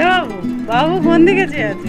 বাবু বাবু কোন দিকে চেয়ে আছে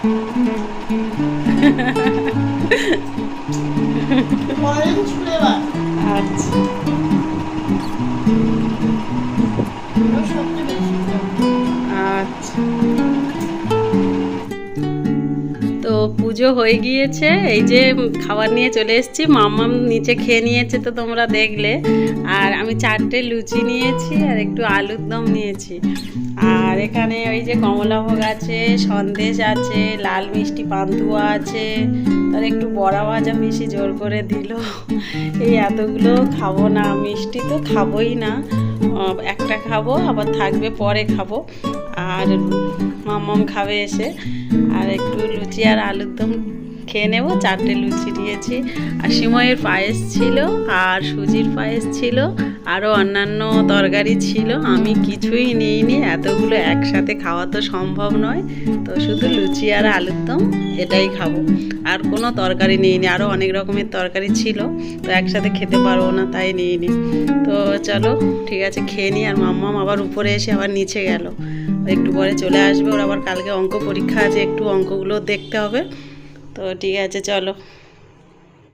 Why didn't you do that? পুজো হয়ে গিয়েছে, এই যে খাবার নিয়ে চলে এসেছি, মাম্মাম নিচে খেয়ে নিয়েছে তো তোমরা দেখলে। আর আমি চারটে লুচি নিয়েছি আর একটু আলুর দম নিয়েছি। আর এখানে ওই যে কমলাভোগ আছে, সন্দেশ আছে, লাল মিষ্টি পান্তুয়া আছে, তার একটু বড়া ভাজা মিশি জোর করে দিল। এই এতগুলো খাব না, মিষ্টি তো খাবোই না। একটা খাব, আবার থাকবে পরে খাব। আর মামাম খাবে এসে। আর একটু লুচি আর আলুর দম খেয়ে নেব। চারটে লুচি দিয়েছি। আর সিময়ের পায়েস ছিল, আর সুজির পায়েস ছিল আরও অন্যান্য তরকারি ছিল। আমি কিছুই নিইনি, এতগুলো একসাথে খাওয়া তো সম্ভব নয়। তো শুধু লুচি আর আলুর দম, এটাই খাব। আর কোনো তরকারি নিইনি আরও অনেক রকমের তরকারি ছিল, তো একসাথে খেতে পারব না, তাই নিইনি। তো চলো, ঠিক আছে, খেয়ে নিই আর মাম্মাম আবার উপরে এসে আবার নিচে গেল। একটু পরে চলে আসবে, ওর আবার কালকে অঙ্ক পরীক্ষা আছে, একটু অঙ্কগুলো দেখতে হবে। তো ঠিক আছে চলো।